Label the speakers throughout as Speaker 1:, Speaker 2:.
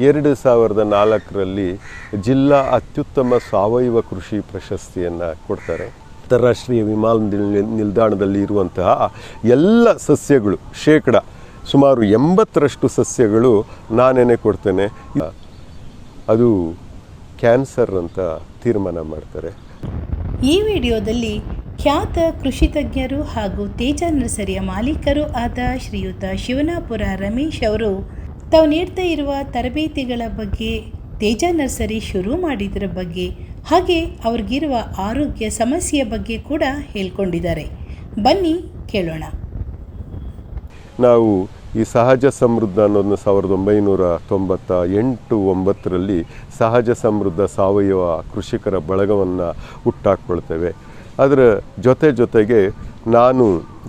Speaker 1: ಎರಡು ಸಾವಿರದ ನಾಲ್ಕರಲ್ಲಿ ಜಿಲ್ಲಾ ಅತ್ಯುತ್ತಮ ಸಾವಯವ ಕೃಷಿ ಪ್ರಶಸ್ತಿಯನ್ನು ಕೊಡ್ತಾರೆ. ಅಂತಾರಾಷ್ಟ್ರೀಯ ವಿಮಾನ ನಿಲ್- ನಿಲ್ದಾಣದಲ್ಲಿ ಇರುವಂತಹ ಎಲ್ಲ ಸಸ್ಯಗಳು, ಶೇಕಡ ಸುಮಾರು ಎಂಬತ್ತರಷ್ಟು ಸಸ್ಯಗಳು ನಾನೇನೆ ಕೊಡ್ತೇನೆ. ಅದು ಕ್ಯಾನ್ಸರ್ ಅಂತ ತೀರ್ಮಾನ ಮಾಡ್ತಾರೆ.
Speaker 2: ಈ ವಿಡಿಯೋದಲ್ಲಿ ಖ್ಯಾತ ಕೃಷಿ ತಜ್ಞರು ಹಾಗೂ ತೇಜ ನರ್ಸರಿಯ ಮಾಲೀಕರು ಆದ ಶ್ರೀಯುತ ಶಿವನಾಪುರ ರಮೇಶ್ ಅವರು ತಾವು ನೀಡ್ತಾ ಇರುವ ತರಬೇತಿಗಳ ಬಗ್ಗೆ, ತೇಜ ನರ್ಸರಿ ಶುರು ಮಾಡಿದ್ರ ಬಗ್ಗೆ, ಹಾಗೆ ಅವ್ರಿಗಿರುವ ಆರೋಗ್ಯ ಸಮಸ್ಯೆಯ ಬಗ್ಗೆ ಕೂಡ ಹೇಳ್ಕೊಂಡಿದ್ದಾರೆ. ಬನ್ನಿ ಕೇಳೋಣ.
Speaker 1: ನಾವು ಈ ಸಹಜ ಸಮೃದ್ಧ ಅನ್ನೋದನ್ನ ಸಾವಿರದ ಒಂಬೈನೂರ ತೊಂಬತ್ತ ಎಂಟು ಒಂಬತ್ತರಲ್ಲಿ ಸಹಜ ಸಮೃದ್ಧ ಸಾವಯವ ಕೃಷಿಕರ ಬಳಗವನ್ನು ಹುಟ್ಟಾಕ್ಕೊಳ್ತೇವೆ. ಅದರ ಜೊತೆ ಜೊತೆಗೆ ನಾನು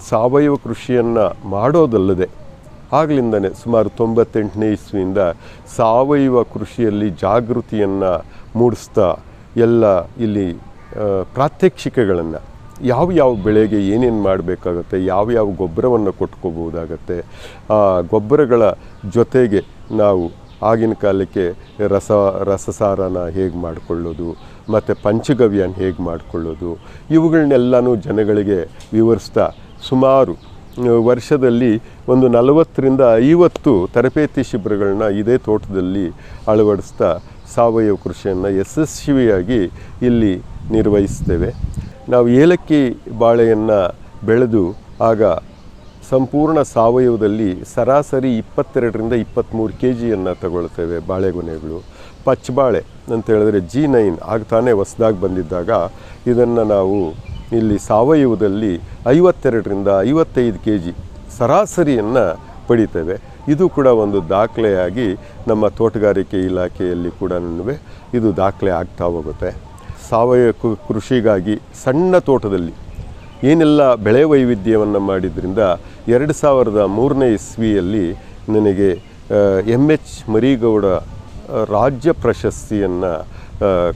Speaker 1: ಸಾವಯವ ಕೃಷಿಯನ್ನು ಮಾಡೋದಲ್ಲದೆ ಆಗ್ಲಿಂದನೇ ಸುಮಾರು ತೊಂಬತ್ತೆಂಟನೇ ಇಸ್ವಿಯಿಂದ ಸಾವಯವ ಕೃಷಿಯಲ್ಲಿ ಜಾಗೃತಿಯನ್ನು ಮೂಡಿಸ್ತಾ ಎಲ್ಲ ಇಲ್ಲಿ ಪ್ರಾತ್ಯಕ್ಷಿಕೆಗಳನ್ನು ಯಾವ ಯಾವ ಬೆಳೆಗೆ ಏನೇನು ಮಾಡಬೇಕಾಗತ್ತೆ, ಯಾವ ಯಾವ ಗೊಬ್ಬರವನ್ನು ಕೊಟ್ಕೋಬೋದಾಗತ್ತೆ ಆ ಗೊಬ್ಬರಗಳ ಜೊತೆಗೆ ನಾವು ಆಗಿನ ಕಾಲಕ್ಕೆ ರಸ, ರಸಸಾರನ ಹೇಗೆ ಮಾಡಿಕೊಳ್ಳೋದು, ಮತ್ತು ಪಂಚಗವ್ಯನ ಹೇಗೆ ಮಾಡಿಕೊಳ್ಳೋದು ಇವುಗಳನ್ನೆಲ್ಲನೂ ಜನಗಳಿಗೆ ವಿವರಿಸ್ತಾ ಸುಮಾರು ವರ್ಷದಲ್ಲಿ ಒಂದು ನಲವತ್ತರಿಂದ ಐವತ್ತು ತರಬೇತಿ ಶಿಬಿರಗಳನ್ನ ಇದೇ ತೋಟದಲ್ಲಿ ಅಳವಡಿಸ್ತಾ ಸಾವಯವ ಕೃಷಿಯನ್ನು ಯಶಸ್ವಿಯಾಗಿ ಇಲ್ಲಿ ನಿರ್ವಹಿಸ್ತೇವೆ. ನಾವು ಏಲಕ್ಕಿ ಬಾಳೆಯನ್ನು ಬೆಳೆದು ಆಗ ಸಂಪೂರ್ಣ ಸಾವಯವದಲ್ಲಿ ಸರಾಸರಿ ಇಪ್ಪತ್ತೆರಡರಿಂದ ಇಪ್ಪತ್ತ್ಮೂರು ಕೆ ಜಿಯನ್ನು ತಗೊಳ್ತೇವೆ ಬಾಳೆಗೊನೆಗಳು. ಪಚ್ಚಬಾಳೆ ಅಂತ ಹೇಳಿದ್ರೆ ಜಿ ನೈನ್, ಆಗ ತಾನೇ ಹೊಸ್ದಾಗಿ ಬಂದಿದ್ದಾಗ ಇದನ್ನು ನಾವು ಇಲ್ಲಿ ಸಾವಯವದಲ್ಲಿ ಐವತ್ತೆರಡರಿಂದ ಐವತ್ತೈದು ಕೆ ಜಿ ಸರಾಸರಿಯನ್ನು ಪಡಿತೇವೆ. ಇದು ಕೂಡ ಒಂದು ದಾಖಲೆಯಾಗಿ ನಮ್ಮ ತೋಟಗಾರಿಕೆ ಇಲಾಖೆಯಲ್ಲಿ ಕೂಡ ಇದು ದಾಖಲೆ ಆಗ್ತಾ ಹೋಗುತ್ತೆ. ಸಾವಯವ ಕೃಷಿಗಾಗಿ ಸಣ್ಣ ತೋಟದಲ್ಲಿ ಏನೆಲ್ಲ ಬೆಳೆ ವೈವಿಧ್ಯವನ್ನು ಮಾಡಿದ್ರಿಂದ ಎರಡು ಸಾವಿರದ ಮೂರನೇ ಇಸ್ವಿಯಲ್ಲಿ ನನಗೆ ಎಂ ಎಚ್ ಮರಿಗೌಡ ರಾಜ್ಯ ಪ್ರಶಸ್ತಿಯನ್ನು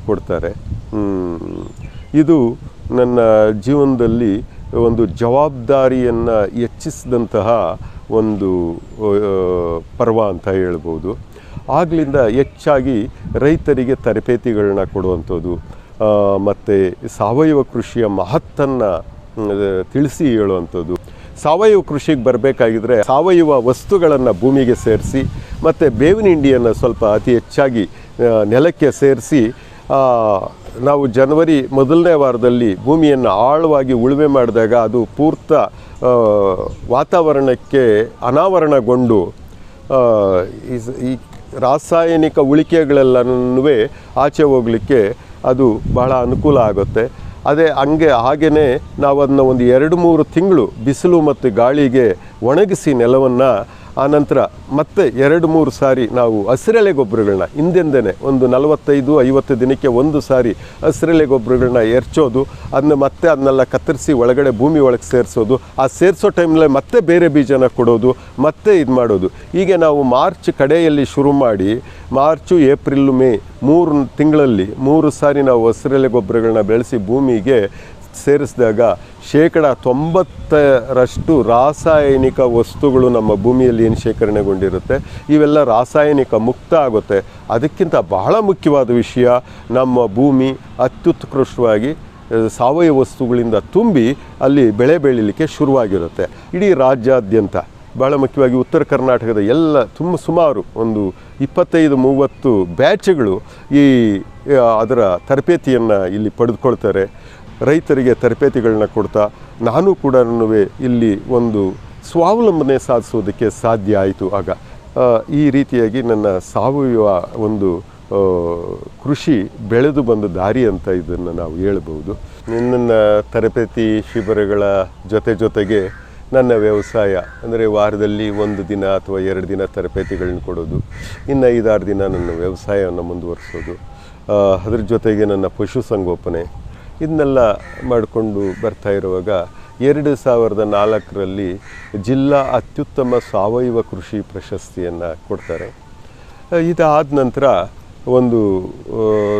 Speaker 1: ಕೊಡ್ತಾರೆ. ಇದು ನನ್ನ ಜೀವನದಲ್ಲಿ ಒಂದು ಜವಾಬ್ದಾರಿಯನ್ನು ಹೆಚ್ಚಿಸಿದಂತಹ ಒಂದು ಪರ್ವ ಅಂತ ಹೇಳ್ಬೋದು. ಆಗಲಿಂದ ಹೆಚ್ಚಾಗಿ ರೈತರಿಗೆ ತರಬೇತಿಗಳನ್ನ ಕೊಡುವಂಥದ್ದು ಮತ್ತು ಸಾವಯವ ಕೃಷಿಯ ಮಹತ್ತನ್ನು ತಿಳಿಸಿ ಹೇಳುವಂಥದ್ದು. ಸಾವಯವ ಕೃಷಿಗೆ ಬರಬೇಕಾಗಿದ್ರೆ ಸಾವಯವ ವಸ್ತುಗಳನ್ನು ಭೂಮಿಗೆ ಸೇರಿಸಿ, ಮತ್ತು ಬೇವಿನ ಹಿಂಡಿಯನ್ನು ಸ್ವಲ್ಪ ಅತಿ ಹೆಚ್ಚಾಗಿ ನೆಲಕ್ಕೆ ಸೇರಿಸಿ ನಾವು ಜನವರಿ ಮೊದಲನೇ ವಾರದಲ್ಲಿ ಭೂಮಿಯನ್ನು ಆಳವಾಗಿ ಉಳುಮೆ ಮಾಡಿದಾಗ ಅದು ಪೂರ್ತ ವಾತಾವರಣಕ್ಕೆ ಅನಾವರಣಗೊಂಡು ಈ ರಾಸಾಯನಿಕ ಉಳಿಕೆಗಳೆಲ್ಲನೂ ಆಚೆ ಹೋಗಲಿಕ್ಕೆ ಅದು ಬಹಳ ಅನುಕೂಲ ಆಗುತ್ತೆ. ಅದೇ ಹಂಗೆ ಹಾಗೆಯೇ ನಾವು ಅದನ್ನ ಒಂದು ಎರಡು ಮೂರು ತಿಂಗಳು ಬಿಸಿಲು ಮತ್ತು ಗಾಳಿಗೆ ಒಣಗಿಸಿ ನೆಲವನ್ನು ಆನಂತರ ಮತ್ತೆ ಎರಡು ಮೂರು ಸಾರಿ ನಾವು ಹಸಿರೆಲೆ ಗೊಬ್ಬರಗಳನ್ನ ಹಿಂದೆಂದೇ ಒಂದು ನಲವತ್ತೈದು, ಐವತ್ತು ದಿನಕ್ಕೆ ಒಂದು ಸಾರಿ ಹಸಿರೆಲೆ ಗೊಬ್ಬರಗಳನ್ನ ಎರಚೋದು ಅದನ್ನ ಮತ್ತೆ ಅದನ್ನೆಲ್ಲ ಕತ್ತರಿಸಿ ಒಳಗಡೆ ಭೂಮಿ ಒಳಗೆ ಸೇರಿಸೋದು, ಆ ಸೇರಿಸೋ ಟೈಮ್ನಲ್ಲಿ ಮತ್ತೆ ಬೇರೆ ಬೀಜನ ಕೊಡೋದು, ಮತ್ತೆ ಇದು ಮಾಡೋದು. ಹೀಗೆ ನಾವು ಮಾರ್ಚ್ ಕಡೆಯಲ್ಲಿ ಶುರು ಮಾಡಿ, ಮಾರ್ಚು, ಏಪ್ರಿಲ್, ಮೇ ಮೂರು ತಿಂಗಳಲ್ಲಿ ಮೂರು ಸಾರಿ ನಾವು ಹಸಿರೆಲೆ ಗೊಬ್ಬರಗಳನ್ನ ಬೆಳೆಸಿ ಭೂಮಿಗೆ ಸೇರಿಸಿದಾಗ ಶೇಕಡ ತೊಂಬತ್ತರಷ್ಟು ರಾಸಾಯನಿಕ ವಸ್ತುಗಳು ನಮ್ಮ ಭೂಮಿಯಲ್ಲಿ ಏನು ಶೇಖರಣೆಗೊಂಡಿರುತ್ತೆ, ಇವೆಲ್ಲ ರಾಸಾಯನಿಕ ಮುಕ್ತ ಆಗುತ್ತೆ. ಅದಕ್ಕಿಂತ ಬಹಳ ಮುಖ್ಯವಾದ ವಿಷಯ ನಮ್ಮ ಭೂಮಿ ಅತ್ಯುತ್ಕೃಷ್ಟವಾಗಿ ಸಾವಯವ ವಸ್ತುಗಳಿಂದ ತುಂಬಿ ಅಲ್ಲಿ ಬೆಳೆ ಬೆಳೀಲಿಕ್ಕೆ ಶುರುವಾಗಿರುತ್ತೆ. ಇಡೀ ರಾಜ್ಯಾದ್ಯಂತ, ಬಹಳ ಮುಖ್ಯವಾಗಿ ಉತ್ತರ ಕರ್ನಾಟಕದ ಎಲ್ಲ ತುಂಬ ಸುಮಾರು ಒಂದು ಇಪ್ಪತ್ತೈದು, ಮೂವತ್ತು ಬ್ಯಾಚ್ಗಳು ಈ ಅದರ ತರಬೇತಿಯನ್ನು ಇಲ್ಲಿ ಪಡೆದುಕೊಳ್ತಾರೆ. ರೈತರಿಗೆ ತರಬೇತಿಗಳನ್ನ ಕೊಡ್ತಾ ನಾನು ಕೂಡ ಇಲ್ಲಿ ಒಂದು ಸ್ವಾವಲಂಬನೆ ಸಾಧಿಸೋದಕ್ಕೆ ಸಾಧ್ಯ ಆಯಿತು ಆಗ. ಈ ರೀತಿಯಾಗಿ ನನ್ನ ಸಾವಯವ ಒಂದು ಕೃಷಿ ಬೆಳೆದು ಬಂದ ದಾರಿ ಅಂತ ಇದನ್ನು ನಾವು ಹೇಳಬಹುದು. ನನ್ನ ತರಬೇತಿ ಶಿಬಿರಗಳ ಜೊತೆ ಜೊತೆಗೆ ನನ್ನ ವ್ಯವಸಾಯ, ಅಂದರೆ ವಾರದಲ್ಲಿ ಒಂದು ದಿನ ಅಥವಾ ಎರಡು ದಿನ ತರಬೇತಿಗಳನ್ನ ಕೊಡೋದು, ಇನ್ನು ಐದಾರು ದಿನ ನನ್ನ ವ್ಯವಸಾಯವನ್ನು ಮುಂದುವರಿಸೋದು ಅದ್ರ ಜೊತೆಗೆ ನನ್ನ ಪಶುಸಂಗೋಪನೆ ಇದನ್ನೆಲ್ಲ ಮಾಡಿಕೊಂಡು ಬರ್ತಾ ಇರುವಾಗ ಎರಡು ಸಾವಿರದ ನಾಲ್ಕರಲ್ಲಿ ಜಿಲ್ಲಾ ಅತ್ಯುತ್ತಮ ಸಾವಯವ ಕೃಷಿ ಪ್ರಶಸ್ತಿಯನ್ನು ಕೊಡ್ತಾರೆ. ಇದಾದ ನಂತರ ಒಂದು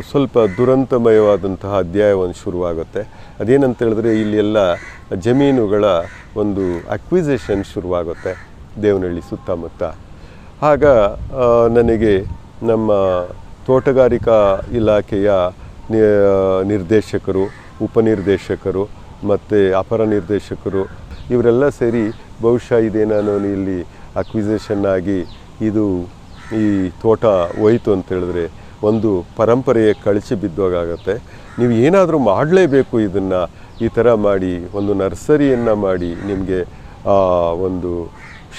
Speaker 1: ಸ್ವಲ್ಪ ದುರಂತಮಯವಾದಂತಹ ಅಧ್ಯಾಯ ಒಂದು ಶುರುವಾಗುತ್ತೆ. ಅದೇನಂತ ಹೇಳಿದ್ರೆ ಇಲ್ಲಿ ಎಲ್ಲ ಜಮೀನುಗಳ ಒಂದು ಅಕ್ವಿಸೇಷನ್ ಶುರುವಾಗುತ್ತೆ ದೇವನಹಳ್ಳಿ ಸುತ್ತಮುತ್ತ. ಆಗ ನನಗೆ ನಮ್ಮ ತೋಟಗಾರಿಕಾ ಇಲಾಖೆಯ ನಿರ್ದೇಶಕರು, ಉಪನಿರ್ದೇಶಕರು ಮತ್ತು ಅಪರ ನಿರ್ದೇಶಕರು ಇವರೆಲ್ಲ ಸೇರಿ ಬಹುಶಃ ಇದೇನಾನು ಇಲ್ಲಿ ಅಕ್ವಿಸೇಷನ್ ಆಗಿ ಇದು ಈ ತೋಟ ಹೋಯ್ತು ಅಂತ ಹೇಳಿದ್ರೆ ಒಂದು ಪರಂಪರೆಯ ಕಳಚಿ ಬಿದ್ದೋಗಾಗತ್ತೆ ನೀವು ಏನಾದರೂ ಮಾಡಲೇಬೇಕು ಇದನ್ನು, ಈ ಥರ ಮಾಡಿ, ಒಂದು ನರ್ಸರಿಯನ್ನು ಮಾಡಿ ನಿಮಗೆ ಒಂದು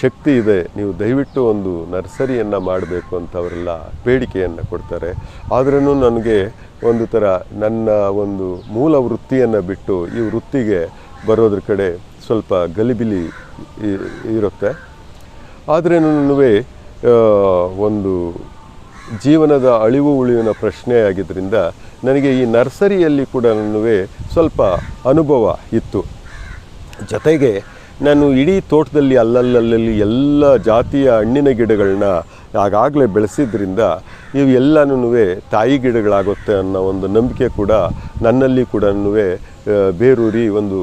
Speaker 1: ಶಕ್ತಿ ಇದೆ. ನೀವು ದಯವಿಟ್ಟು ಒಂದು ನರ್ಸರಿಯನ್ನು ಮಾಡಬೇಕು ಅಂತ ಅವರೆಲ್ಲ ಬೇಡಿಕೆಯನ್ನು ಕೊಡ್ತಾರೆ. ಆದ್ರೂ ನನಗೆ ಒಂದು ಥರ ನನ್ನ ಒಂದು ಮೂಲ ವೃತ್ತಿಯನ್ನು ಬಿಟ್ಟು ಈ ವೃತ್ತಿಗೆ ಬರೋದ್ರ ಕಡೆ ಸ್ವಲ್ಪ ಗಲಿಬಿಲಿ ಇರುತ್ತೆ. ಆದ್ರೇನು ಒಂದು ಜೀವನದ ಅಳಿವು ಉಳಿವಿನ ಪ್ರಶ್ನೆ ಆಗಿದ್ದರಿಂದ ನನಗೆ ಈ ನರ್ಸರಿಯಲ್ಲಿ ಕೂಡ ಸ್ವಲ್ಪ ಅನುಭವ ಇತ್ತು. ಜೊತೆಗೆ ನಾನು ಇಡೀ ತೋಟದಲ್ಲಿ ಅಲ್ಲಲ್ಲಲ್ಲಿ ಎಲ್ಲ ಜಾತಿಯ ಹಣ್ಣಿನ ಗಿಡಗಳನ್ನ ಆಗಾಗಲೇ ಬೆಳೆಸಿದ್ರಿಂದ ಇವು ಎಲ್ಲನೂ ತಾಯಿ ಗಿಡಗಳಾಗುತ್ತೆ ಅನ್ನೋ ಒಂದು ನಂಬಿಕೆ ಕೂಡ ನನ್ನಲ್ಲಿ ಕೂಡ ಬೇರೂರಿ ಒಂದು,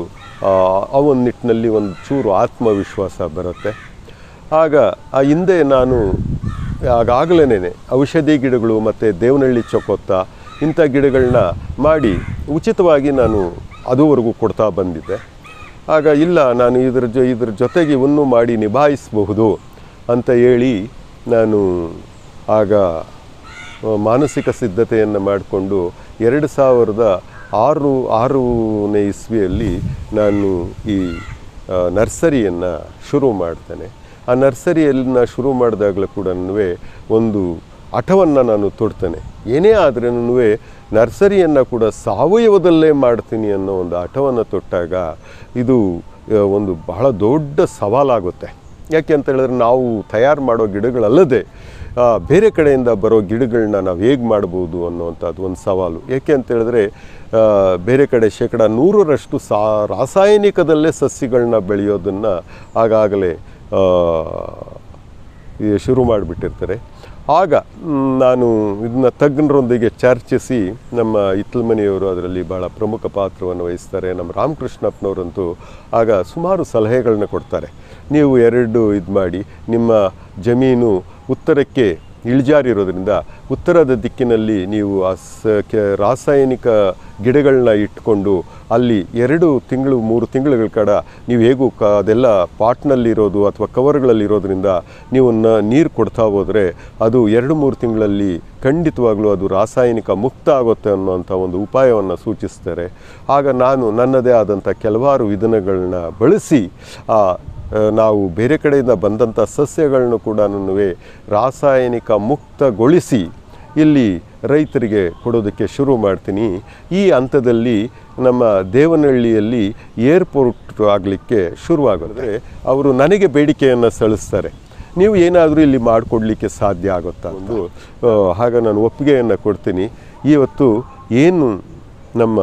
Speaker 1: ಆ ಒಂದು ನಿಟ್ಟಿನಲ್ಲಿ ಒಂದು ಚೂರು ಆತ್ಮವಿಶ್ವಾಸ ಬರುತ್ತೆ. ಆಗ ಆ ಹಿಂದೆ ನಾನು ಆಗಾಗಲೇ ಔಷಧಿ ಗಿಡಗಳು ಮತ್ತು ದೇವನಹಳ್ಳಿ ಚೊಕೊತ್ತ ಇಂಥ ಗಿಡಗಳನ್ನ ಮಾಡಿ ಉಚಿತವಾಗಿ ನಾನು ಅದುವರೆಗೂ ಕೊಡ್ತಾ ಬಂದಿದ್ದೆ. ಆಗ ಇಲ್ಲ, ನಾನು ಇದ್ರ ಜೊ, ಇದ್ರ ಜೊತೆಗೆ ಇವನ್ನು ಮಾಡಿ ನಿಭಾಯಿಸಬಹುದು ಅಂತ ಹೇಳಿ ನಾನು ಆಗ ಮಾನಸಿಕ ಸಿದ್ಧತೆಯನ್ನು ಮಾಡಿಕೊಂಡು ಎರಡು ಸಾವಿರದ ಆರು, ಆರನೇ ಇಸ್ವಿಯಲ್ಲಿ ನಾನು ಈ ನರ್ಸರಿಯನ್ನು ಶುರು ಮಾಡ್ತೇನೆ. ಆ ನರ್ಸರಿಯನ್ನ ಶುರು ಮಾಡಿದಾಗಲೂ ಕೂಡ ಒಂದು ಹಠವನ್ನು ನಾನು ತೊಡ್ತೇನೆ. ಏನೇ ಆದ್ರೂ ನರ್ಸರಿಯನ್ನು ಕೂಡ ಸಾವಯವದಲ್ಲೇ ಮಾಡ್ತೀನಿ ಅನ್ನೋ ಒಂದು ಹಠವನ್ನು ತೊಟ್ಟಾಗ ಇದು ಒಂದು ಬಹಳ ದೊಡ್ಡ ಸವಾಲಾಗುತ್ತೆ. ಯಾಕೆ ಅಂತ ಹೇಳಿದ್ರೆ ನಾವು ತಯಾರು ಮಾಡೋ ಗಿಡಗಳಲ್ಲದೆ ಬೇರೆ ಕಡೆಯಿಂದ ಬರೋ ಗಿಡಗಳನ್ನ ನಾವು ಹೇಗೆ ಮಾಡ್ಬೋದು ಅನ್ನೋವಂಥದ್ದು ಒಂದು ಸವಾಲು. ಏಕೆ ಅಂತ ಹೇಳಿದ್ರೆ ಬೇರೆ ಕಡೆ ಶೇಕಡ ನೂರರಷ್ಟು ಸಾ, ರಾಸಾಯನಿಕದಲ್ಲೇ ಸಸ್ಯಗಳನ್ನ ಬೆಳೆಯೋದನ್ನು ಆಗಾಗಲೇ ಶುರು ಮಾಡಿಬಿಟ್ಟಿರ್ತಾರೆ. ಆಗ ನಾನು ಇದನ್ನ ತಜ್ಞರೊಂದಿಗೆ ಚರ್ಚಿಸಿ ನಮ್ಮ ಇತ್ತಲ್ಮನಿಯವರು ಅದರಲ್ಲಿ ಬಹಳ ಪ್ರಮುಖ ಪಾತ್ರವನ್ನು ವಹಿಸ್ತಾರೆ. ನಮ್ಮ ರಾಮಕೃಷ್ಣಪ್ಪನವರಂತೂ ಆಗ ಸುಮಾರು ಸಲಹೆಗಳನ್ನ ಕೊಡ್ತಾರೆ. ನೀವು ಎರಡು ಇದು ಮಾಡಿ ನಿಮ್ಮ ಜಮೀನು ಉತ್ತರಕ್ಕೆ ಇಳಿಜಾರಿರೋದ್ರಿಂದ ಉತ್ತರದ ದಿಕ್ಕಿನಲ್ಲಿ ನೀವು ಆ ರಾಸಾಯನಿಕ ಗಿಡಗಳನ್ನ ಇಟ್ಕೊಂಡು ಅಲ್ಲಿ ಎರಡು ತಿಂಗಳು ಮೂರು ತಿಂಗಳುಗಳ ಕಡ ನೀವು ಹೇಗೂ ಕ ಅದೆಲ್ಲ ಪಾಟ್ನಲ್ಲಿರೋದು ಅಥವಾ ಕವರ್ಗಳಲ್ಲಿರೋದ್ರಿಂದ ನೀವು ನೀರು ಕೊಡ್ತಾ ಹೋದರೆ ಅದು ಎರಡು ಮೂರು ತಿಂಗಳಲ್ಲಿ ಖಂಡಿತವಾಗ್ಲೂ ಅದು ರಾಸಾಯನಿಕ ಮುಕ್ತ ಆಗುತ್ತೆ ಅನ್ನೋಂಥ ಒಂದು ಉಪಾಯವನ್ನು ಸೂಚಿಸ್ತಾರೆ. ಆಗ ನಾನು ನನ್ನದೇ ಆದಂಥ ಕೆಲವಾರು ವಿಧಾನಗಳನ್ನ ಬಳಸಿ ಆ, ನಾವು ಬೇರೆ ಕಡೆಯಿಂದ ಬಂದಂಥ ಸಸ್ಯಗಳನ್ನು ಕೂಡ ರಾಸಾಯನಿಕ ಮುಕ್ತಗೊಳಿಸಿ ಇಲ್ಲಿ ರೈತರಿಗೆ ಕೊಡೋದಕ್ಕೆ ಶುರು ಮಾಡ್ತೀನಿ. ಈ ಹಂತದಲ್ಲಿ ನಮ್ಮ ದೇವನಹಳ್ಳಿಯಲ್ಲಿ ಏರ್ಪೋರ್ಟ್ ಆಗಲಿಕ್ಕೆ ಶುರುವಾಗಿದ್ರೆ ಅವರು ನನಗೆ ಬೇಡಿಕೆಯನ್ನು ಸಲ್ಲಿಸ್ತಾರೆ. ನೀವು ಏನಾದರೂ ಇಲ್ಲಿ ಮಾಡಿಕೊಡ್ಲಿಕ್ಕೆ ಸಾಧ್ಯ ಆಗುತ್ತಾ ಒಂದು ಆಗ ನಾನು ಒಪ್ಪಿಗೆಯನ್ನು ಕೊಡ್ತೀನಿ. ಇವತ್ತು ಏನು ನಮ್ಮ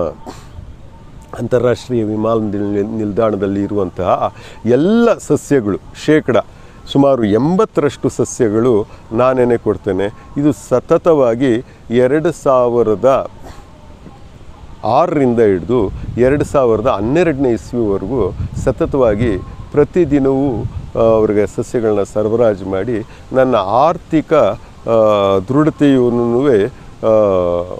Speaker 1: ಅಂತಾರಾಷ್ಟ್ರೀಯ ವಿಮಾನ ನಿಲ್- ನಿಲ್ದಾಣದಲ್ಲಿ ಇರುವಂತಹ ಎಲ್ಲ ಸಸ್ಯಗಳು, ಶೇಕಡ ಸುಮಾರು ಎಂಬತ್ತರಷ್ಟು ಸಸ್ಯಗಳು ನಾನೇನೆ ಕೊಡ್ತೇನೆ. ಇದು ಸತತವಾಗಿ ಎರಡು ಸಾವಿರದ ಆರರಿಂದ ಹಿಡಿದು ಎರಡು ಸಾವಿರದ ಹನ್ನೆರಡನೇ ಇಸ್ವಿವರೆಗೂ ಸತತವಾಗಿ ಪ್ರತಿದಿನವೂ ಅವರಿಗೆ ಸಸ್ಯಗಳನ್ನ ಸರಬರಾಜು ಮಾಡಿ ನನ್ನ ಆರ್ಥಿಕ ದೃಢತೆಯನ್ನು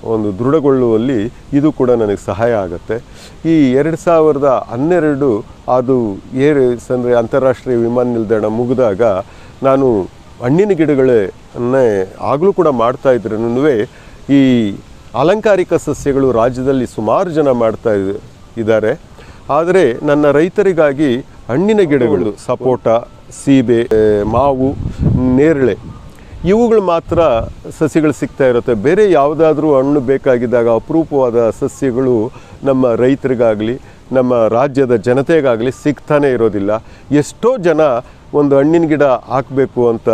Speaker 1: ಒಂದು ದೃಢಗೊಳ್ಳುವಲ್ಲಿ ಇದು ಕೂಡ ನನಗೆ ಸಹಾಯ ಆಗುತ್ತೆ. ಈ ಎರಡು ಸಾವಿರದ ಹನ್ನೆರಡು ಅದು ಏರ್ ಅಂದರೆ ಅಂತಾರಾಷ್ಟ್ರೀಯ ವಿಮಾನ ನಿಲ್ದಾಣ ಮುಗಿದಾಗ ನಾನು ಹಣ್ಣಿನ ಗಿಡಗಳನ್ನೇ ಆಗಲೂ ಕೂಡ ಮಾಡ್ತಾ ಇದ್ರೂ ಈ ಅಲಂಕಾರಿಕ ಸಸ್ಯಗಳು ರಾಜ್ಯದಲ್ಲಿ ಸುಮಾರು ಜನ ಮಾಡ್ತಾ ಇದ್- ಇದ್ದಾರೆ. ಆದರೆ ನನ್ನ ರೈತರಿಗಾಗಿ ಹಣ್ಣಿನ ಗಿಡಗಳು, ಸಪೋಟ, ಸೀಬೆ, ಮಾವು, ನೇರಳೆ ಇವುಗಳು ಮಾತ್ರ ಸಸ್ಯಗಳು ಸಿಗ್ತಾ ಇರುತ್ತೆ. ಬೇರೆ ಯಾವುದಾದ್ರೂ ಹಣ್ಣು ಬೇಕಾಗಿದ್ದಾಗ ಅಪರೂಪವಾದ ಸಸ್ಯಗಳು ನಮ್ಮ ರೈತರಿಗಾಗಲಿ, ನಮ್ಮ ರಾಜ್ಯದ ಜನತೆಗಾಗಲಿ ಸಿಗ್ತಾನೇ ಇರೋದಿಲ್ಲ. ಎಷ್ಟೋ ಜನ ಒಂದು ಹಣ್ಣಿನ ಗಿಡ ಹಾಕಬೇಕು ಅಂತ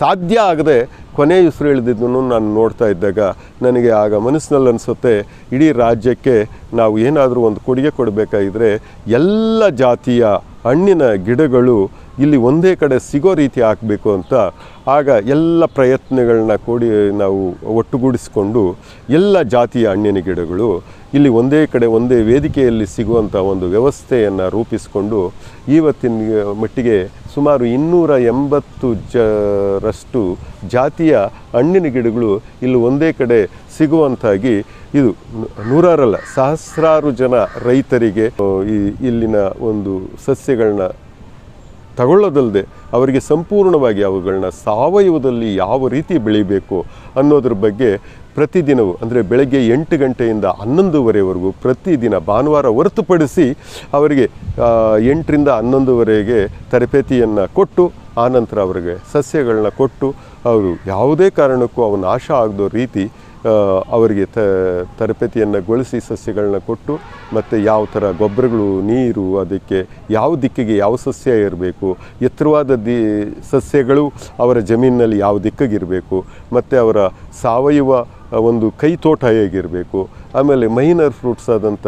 Speaker 1: ಸಾಧ್ಯ ಆಗದೆ ಕೊನೆ ಉಸಿರು ಇಳಿದಿದ್ದನ್ನು ನಾನು ನೋಡ್ತಾ ಇದ್ದಾಗ ನನಗೆ ಆಗ ಮನಸ್ಸಿನಲ್ಲಿ ಅನಿಸುತ್ತೆ, ಇಡೀ ರಾಜ್ಯಕ್ಕೆ ನಾವು ಏನಾದರೂ ಒಂದು ಕೊಡುಗೆ ಕೊಡಬೇಕಾಗಿದ್ದರೆ ಎಲ್ಲ ಜಾತಿಯ ಹಣ್ಣಿನ ಗಿಡಗಳು ಇಲ್ಲಿ ಒಂದೇ ಕಡೆ ಸಿಗೋ ರೀತಿ ಹಾಕಬೇಕು ಅಂತ ಆಗ ಎಲ್ಲ ಪ್ರಯತ್ನಗಳನ್ನ ಕೂಡಿ ನಾವು ಒಟ್ಟುಗೂಡಿಸಿಕೊಂಡು ಎಲ್ಲ ಜಾತಿಯ ಹಣ್ಣಿನ ಗಿಡಗಳು ಇಲ್ಲಿ ಒಂದೇ ಕಡೆ ಒಂದೇ ವೇದಿಕೆಯಲ್ಲಿ ಸಿಗುವಂಥ ಒಂದು ವ್ಯವಸ್ಥೆಯನ್ನು ರೂಪಿಸಿಕೊಂಡು ಇವತ್ತಿನ ಮಟ್ಟಿಗೆ ಸುಮಾರು ಇನ್ನೂರ ಎಂಬತ್ತು ಜರಷ್ಟು ಜಾತಿಯ ಹಣ್ಣಿನ ಗಿಡಗಳು ಇಲ್ಲಿ ಒಂದೇ ಕಡೆ ಸಿಗುವಂತಾಗಿ ಇದು ನೂರಾರಲ್ಲ, ಸಹಸ್ರಾರು ಜನ ರೈತರಿಗೆ ಈ ಇಲ್ಲಿನ ಒಂದು ಸಸ್ಯಗಳನ್ನ ತಗೊಳ್ಳೋದಲ್ಲದೆ ಅವರಿಗೆ ಸಂಪೂರ್ಣವಾಗಿ ಅವುಗಳನ್ನ ಸಾವಯವದಲ್ಲಿ ಯಾವ ರೀತಿ ಬೆಳಿಬೇಕು ಅನ್ನೋದ್ರ ಬಗ್ಗೆ ಪ್ರತಿದಿನವೂ, ಅಂದರೆ ಬೆಳಗ್ಗೆ ಎಂಟು ಗಂಟೆಯಿಂದ ಹನ್ನೊಂದುವರೆವರೆಗೂ ಪ್ರತಿದಿನ ಭಾನುವಾರ ಹೊರತುಪಡಿಸಿ ಅವರಿಗೆ ಎಂಟರಿಂದ ಹನ್ನೊಂದುವರೆಗೆ ತರಬೇತಿಯನ್ನು ಕೊಟ್ಟು, ಆನಂತರ ಅವರಿಗೆ ಸಸ್ಯಗಳನ್ನ ಕೊಟ್ಟು, ಅವರು ಯಾವುದೇ ಕಾರಣಕ್ಕೂ ಅವನ ನಾಶ ಆಗದೋ ರೀತಿ ಅವರಿಗೆ ತರಬೇತಿಯನ್ನು ಗೊಳಿಸಿ ಸಸ್ಯಗಳನ್ನ ಕೊಟ್ಟು ಮತ್ತು ಯಾವ ಥರ ಗೊಬ್ಬರಗಳು ನೀರು, ಅದಕ್ಕೆ ಯಾವ ದಿಕ್ಕಿಗೆ ಯಾವ ಸಸ್ಯ ಇರಬೇಕು, ಎತ್ತರವಾದ ದಿ, ಸಸ್ಯಗಳು ಅವರ ಜಮೀನಿನಲ್ಲಿ ಯಾವ ದಿಕ್ಕಿಗಿರಬೇಕು ಮತ್ತು ಅವರ ಸಾವಯವ ಒಂದು ಕೈ ತೋಟ ಹೇಗಿರಬೇಕು, ಆಮೇಲೆ ಮೈನರ್ ಫ್ರೂಟ್ಸ್ ಆದಂಥ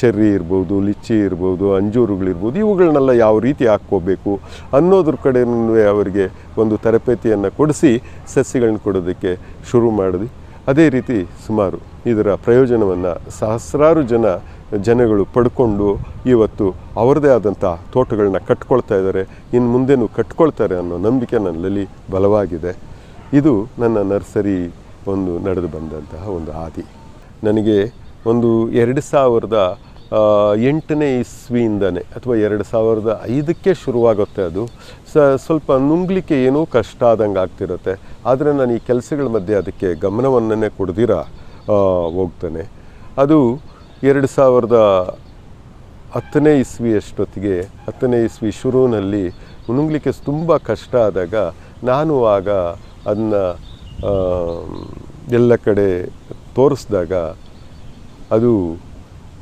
Speaker 1: ಚೆರ್ರಿ ಇರ್ಬೋದು, ಲಿಚ್ಚಿ ಇರ್ಬೋದು, ಅಂಜೂರುಗಳಿರ್ಬೋದು, ಇವುಗಳನ್ನೆಲ್ಲ ಯಾವ ರೀತಿ ಹಾಕ್ಕೋಬೇಕು ಅನ್ನೋದ್ರ ಕಡೆಯೂ ಅವರಿಗೆ ಒಂದು ತರಬೇತಿಯನ್ನು ಕೊಡಿಸಿ ಸಸ್ಯಗಳನ್ನ ಕೊಡೋದಕ್ಕೆ ಶುರು ಮಾಡಿದ್ವಿ. ಅದೇ ರೀತಿ ಸುಮಾರು ಇದರ ಪ್ರಯೋಜನವನ್ನು ಸಹಸ್ರಾರು ಜನ ಜನಗಳು ಪಡ್ಕೊಂಡು ಇವತ್ತು ಅವರದೇ ಆದಂಥ ತೋಟಗಳನ್ನ ಕಟ್ಕೊಳ್ತಾ ಇದ್ದಾರೆ. ಇನ್ನು ಮುಂದೆನೂ ಕಟ್ಕೊಳ್ತಾರೆ ಅನ್ನೋ ನಂಬಿಕೆ ನನ್ನಲ್ಲಿ ಬಲವಾಗಿದೆ. ಇದು ನನ್ನ ನರ್ಸರಿ ಒಂದು ನಡೆದು ಬಂದಂತಹ ಒಂದು ಹಾದಿ. ನನಗೆ ಒಂದು ಎರಡು ಸಾವಿರದ ಎಂಟನೇ ಇಸ್ವಿಯಿಂದನೇ ಅಥವಾ ಎರಡು ಸಾವಿರದ ಐದಕ್ಕೆ ಶುರುವಾಗುತ್ತೆ ಅದು. ಸ, ಸ್ವಲ್ಪ ನುಂಗ್ಲಿಕ್ಕೆ ಏನೋ ಕಷ್ಟ ಆದಂಗೆ ಆಗ್ತಿರುತ್ತೆ. ಆದರೆ ನಾನು ಈ ಕೆಲಸಗಳ ಮಧ್ಯೆ ಅದಕ್ಕೆ ಗಮನವನ್ನೇ ಕೊಡ್ದಿರ ಹೋಗ್ತಾನೆ. ಅದು ಎರಡು ಸಾವಿರದ ಹತ್ತನೇ ಇಸ್ವಿ ಅಷ್ಟೊತ್ತಿಗೆ ಹತ್ತನೇ ಇಸ್ವಿ ಶುರುವಿನಲ್ಲಿ ನುಂಗ್ಲಿಕ್ಕೆ ತುಂಬ ಕಷ್ಟ ಆದಾಗ ನಾನು ಆಗ ಅದನ್ನ ಎಲ್ಲ ಕಡೆ ತೋರಿಸಿದಾಗ ಅದು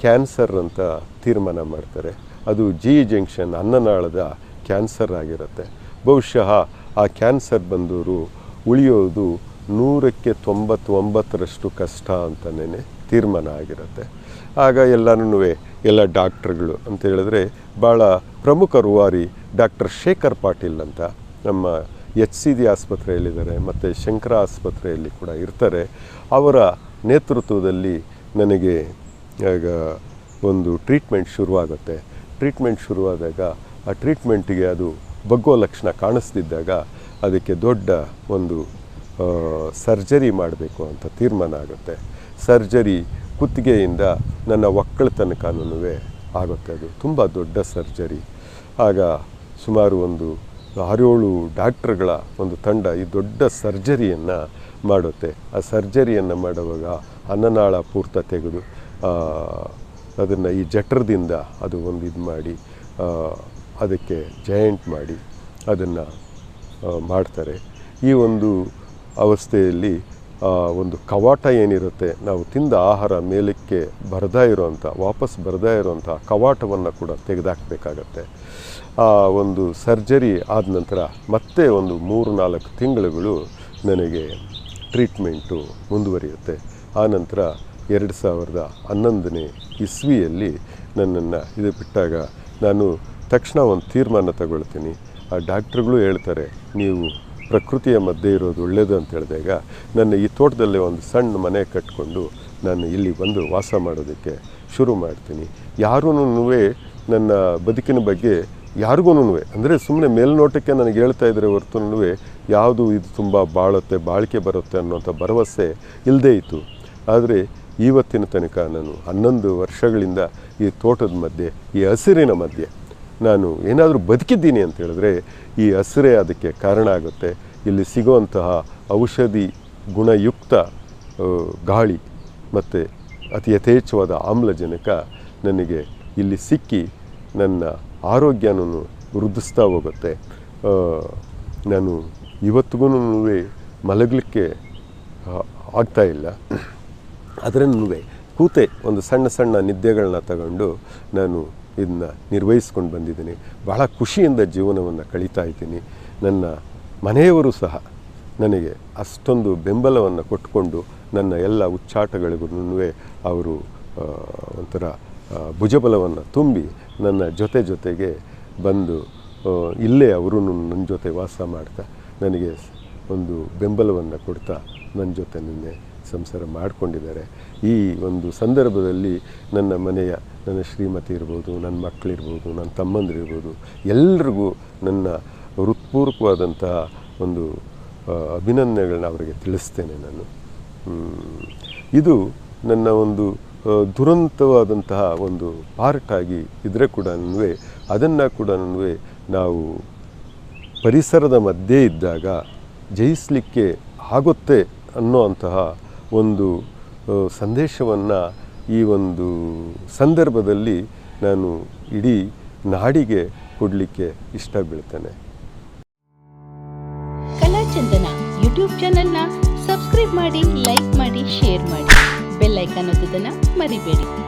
Speaker 1: ಕ್ಯಾನ್ಸರ್ ಅಂತ ತೀರ್ಮಾನ ಮಾಡ್ತಾರೆ. ಅದು ಜಿ ಜಂಕ್ಷನ್ ಅನ್ನನಾಳದ ಕ್ಯಾನ್ಸರ್ ಆಗಿರುತ್ತೆ. ಬಹುಶಃ ಆ ಕ್ಯಾನ್ಸರ್ ಬಂದವರು ಉಳಿಯೋದು ನೂರಕ್ಕೆ ತೊಂಬತ್ತೊಂಬತ್ತರಷ್ಟು ಕಷ್ಟ ಅಂತಲೇ ತೀರ್ಮಾನ ಆಗಿರುತ್ತೆ. ಆಗ ಎಲ್ಲನೂ ಎಲ್ಲ ಡಾಕ್ಟ್ರುಗಳು ಅಂತ ಹೇಳಿದ್ರೆ, ಭಾಳ ಪ್ರಮುಖ ರೂವಾರಿ ಡಾಕ್ಟರ್ ಶೇಖರ್ ಪಾಟೀಲ್ ಅಂತ ನಮ್ಮ ಎಚ್ ಸಿ ದಿ ಆಸ್ಪತ್ರೆಯಲ್ಲಿದ್ದಾರೆ, ಮತ್ತು ಶಂಕರ ಆಸ್ಪತ್ರೆಯಲ್ಲಿ ಕೂಡ ಇರ್ತಾರೆ. ಅವರ ನೇತೃತ್ವದಲ್ಲಿ ನನಗೆ ಆಗ ಒಂದು ಟ್ರೀಟ್ಮೆಂಟ್ ಶುರುವಾಗುತ್ತೆ. ಟ್ರೀಟ್ಮೆಂಟ್ ಶುರುವಾದಾಗ ಆ ಟ್ರೀಟ್ಮೆಂಟಿಗೆ ಅದು ಬಗ್ಗೋ ಲಕ್ಷಣ ಕಾಣಿಸ್ತಿದ್ದಾಗ ಅದಕ್ಕೆ ದೊಡ್ಡ ಒಂದು ಸರ್ಜರಿ ಮಾಡಬೇಕು ಅಂತ ತೀರ್ಮಾನ ಆಗುತ್ತೆ. ಸರ್ಜರಿ ಕುತ್ತಿಗೆಯಿಂದ ನನ್ನ ಒಕ್ಕಳತನಕನೂ ಆಗುತ್ತೆ. ಅದು ತುಂಬ ದೊಡ್ಡ ಸರ್ಜರಿ. ಆಗ ಸುಮಾರು ಒಂದು ಆರೇಳು ಡಾಕ್ಟ್ರುಗಳ ಒಂದು ತಂಡ ಈ ದೊಡ್ಡ ಸರ್ಜರಿಯನ್ನು ಮಾಡುತ್ತೆ. ಆ ಸರ್ಜರಿಯನ್ನು ಮಾಡುವಾಗ ಅನ್ನನಾಳ ಪೂರ್ತ ತೆಗೆದು ಅದನ್ನು ಈ ಜಠರದಿಂದ ಅದು ಒಂದು ಇದು ಮಾಡಿ ಅದಕ್ಕೆ ಜಯಂಟ್ ಮಾಡಿ ಅದನ್ನು ಮಾಡ್ತಾರೆ. ಈ ಒಂದು ಅವಸ್ಥೆಯಲ್ಲಿ ಒಂದು ಕವಾಟ ಏನಿರುತ್ತೆ, ನಾವು ತಿಂದ ಆಹಾರ ಮೇಲಕ್ಕೆ ಬರದೇ ಇರೋವಂಥ ವಾಪಸ್ ಬರದೇ ಇರೋವಂಥ ಕವಾಟವನ್ನು ಕೂಡ ತೆಗೆದಾಕಬೇಕಾಗತ್ತೆ. ಆ ಒಂದು ಸರ್ಜರಿ ಆದ ನಂತರ ಮತ್ತೆ ಒಂದು ಮೂರು ನಾಲ್ಕು ತಿಂಗಳುಗಳು ನನಗೆ ಟ್ರೀಟ್ಮೆಂಟು ಮುಂದುವರಿಯುತ್ತೆ. ಆ ನಂತರ ಎರಡು ಸಾವಿರದ ಹನ್ನೊಂದನೇ ಇಸ್ವಿಯಲ್ಲಿ ನನ್ನನ್ನು ಇದು ಬಿಟ್ಟಾಗ ನಾನು ತಕ್ಷಣ ಒಂದು ತೀರ್ಮಾನ ತಗೊಳ್ತೀನಿ. ಆ ಡಾಕ್ಟ್ರುಗಳು ಹೇಳ್ತಾರೆ, ನೀವು ಪ್ರಕೃತಿಯ ಮಧ್ಯೆ ಇರೋದು ಒಳ್ಳೆಯದು ಅಂತ ಹೇಳಿದಾಗ, ನನ್ನ ಈ ತೋಟದಲ್ಲೇ ಒಂದು ಸಣ್ಣ ಮನೆ ಕಟ್ಕೊಂಡು ನಾನು ಇಲ್ಲಿ ಬಂದು ವಾಸ ಮಾಡೋದಕ್ಕೆ ಶುರು ಮಾಡ್ತೀನಿ. ಯಾರೂ ನನ್ನ ಬದುಕಿನ ಬಗ್ಗೆ ಯಾರಿಗೂ ಅಂದರೆ ಸುಮ್ಮನೆ ಮೇಲ್ನೋಟಕ್ಕೆ ನನಗೆ ಹೇಳ್ತಾ ಇದ್ದರೆ ಹೊರತು ಯಾವುದು ಇದು ತುಂಬ ಬಾಳುತ್ತೆ, ಬಾಳಿಕೆ ಬರುತ್ತೆ ಅನ್ನೋಂಥ ಭರವಸೆ ಇಲ್ಲದೇ ಇತ್ತು. ಆದರೆ ಇವತ್ತಿನ ತನಕ ನಾನು ಹನ್ನೊಂದು ವರ್ಷಗಳಿಂದ ಈ ತೋಟದ ಮಧ್ಯೆ, ಈ ಹಸಿರಿನ ಮಧ್ಯೆ ನಾನು ಏನಾದರೂ ಬದುಕಿದ್ದೀನಿ ಅಂತ ಹೇಳಿದ್ರೆ ಈ ಹಸಿರೇ ಅದಕ್ಕೆ ಕಾರಣ ಆಗುತ್ತೆ. ಇಲ್ಲಿ ಸಿಗುವಂತಹ ಔಷಧಿ ಗುಣಯುಕ್ತ ಗಾಳಿ ಮತ್ತು ಅತಿ ಯಥೇಚ್ಛವಾದ ಆಮ್ಲಜನಕ ನನಗೆ ಇಲ್ಲಿ ಸಿಕ್ಕಿ ನನ್ನ ಆರೋಗ್ಯನೂ ವೃದ್ಧಿಸ್ತಾ ಹೋಗುತ್ತೆ. ನಾನು ಇವತ್ತಿಗೂ ಮಲಗಲಿಕ್ಕೆ ಆಗ್ತಾಯಿಲ್ಲ ಅದರಲ್ಲೂ ಕೂತೆ ಒಂದು ಸಣ್ಣ ಸಣ್ಣ ನಿದ್ದೆಗಳನ್ನ ತಗೊಂಡು ನಾನು ಇದನ್ನ ನಿರ್ವಹಿಸ್ಕೊಂಡು ಬಂದಿದ್ದೀನಿ. ಬಹಳ ಖುಷಿಯಿಂದ ಜೀವನವನ್ನು ಕಳೀತಾ ಇದ್ದೀನಿ. ನನ್ನ ಮನೆಯವರು ಸಹ ನನಗೆ ಅಷ್ಟೊಂದು ಬೆಂಬಲವನ್ನು ಕೊಟ್ಟುಕೊಂಡು ನನ್ನ ಎಲ್ಲ ಉಚ್ಚಾಟಗಳಿಗೂ ಅವರು ಒಂಥರ ಭುಜಬಲವನ್ನು ತುಂಬಿ ನನ್ನ ಜೊತೆ ಜೊತೆಗೆ ಬಂದು ಇಲ್ಲೇ ಅವರು ನನ್ನ ಜೊತೆ ವಾಸ ಮಾಡ್ತಾ, ನನಗೆ ಒಂದು ಬೆಂಬಲವನ್ನು ಕೊಡ್ತಾ ನನ್ನ ಜೊತೆ ನಿನ್ನೆ ಸಂಸಾರ ಮಾಡಿಕೊಂಡಿದ್ದಾರೆ. ಈ ಒಂದು ಸಂದರ್ಭದಲ್ಲಿ ನನ್ನ ಮನೆಯ ನನ್ನ ಶ್ರೀಮತಿ ಇರ್ಬೋದು, ನನ್ನ ಮಕ್ಕಳಿರ್ಬೋದು ನನ್ನ ತಮ್ಮಂದಿರ್ಬೋದು ಎಲ್ರಿಗೂ ನನ್ನ ಹೃತ್ಪೂರ್ವಕವಾದಂತಹ ಒಂದು ಅಭಿನಂದನೆಗಳನ್ನ ಅವರಿಗೆ ತಿಳಿಸ್ತೇನೆ ನಾನು. ಇದು ನನ್ನ ಒಂದು ದುರಂತವಾದಂತಹ ಒಂದು ಪಾರ್ಟ್ ಆಗಿ ಇದ್ರೆ ಕೂಡ ಅದನ್ನು ಕೂಡ ನಾವು ಪರಿಸರದ ಮಧ್ಯೆ ಇದ್ದಾಗ ಜಯಿಸಲಿಕ್ಕೆ ಆಗುತ್ತೆ ಅನ್ನೋ ಅಂತಹ ಒಂದು ಸಂದೇಶವನ್ನು ಈ ಒಂದು ಸಂದರ್ಭದಲ್ಲಿ ನಾನು ಇಡೀ ನಾಡಿಗೆ ಕೊಡಲಿಕ್ಕೆ ಇಷ್ಟ ಬೀಳ್ತೇನೆ.
Speaker 2: ಕಲಾಚಂದನ ಯೂಟ್ಯೂಬ್ ಚಾನೆಲ್ನ ಸಬ್ಸ್ಕ್ರೈಬ್ ಮಾಡಿ, ಲೈಕ್ ಮಾಡಿ, ಶೇರ್ ಮಾಡಿ. ಬೆಲ್ ಐಕಾನ್ ಒತ್ತೋದನ್ನು ಮರಿಬೇಡಿ.